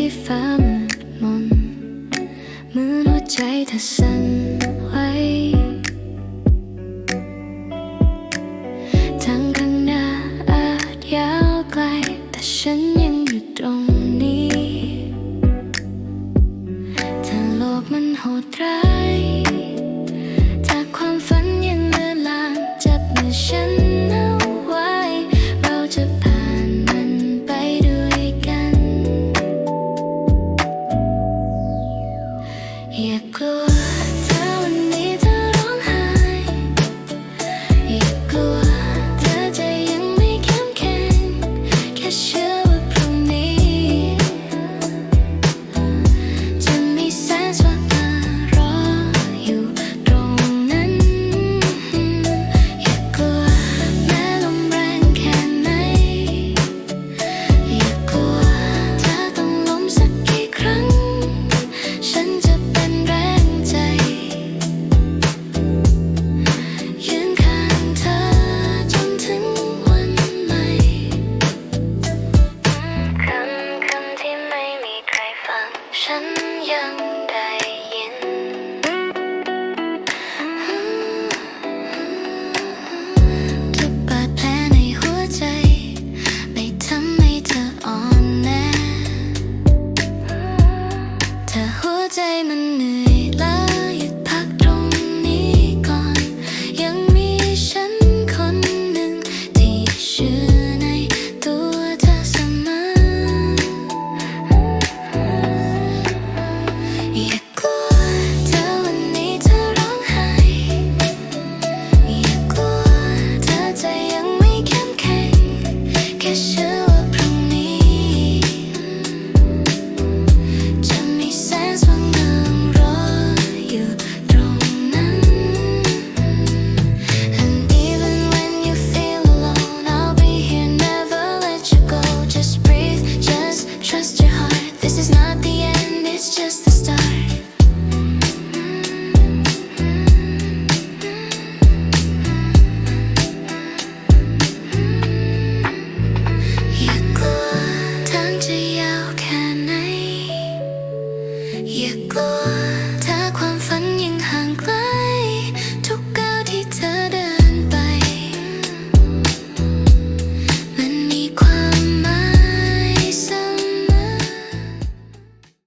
ที่ฟ้ามืดมนเหมือนหัวใจเธอสั่นไหวทางข้างหน้าอาจยาวไกล แต่ฉันยังอยู่ตรงนี้ถ้าโลกมันโหดร้าย young, young.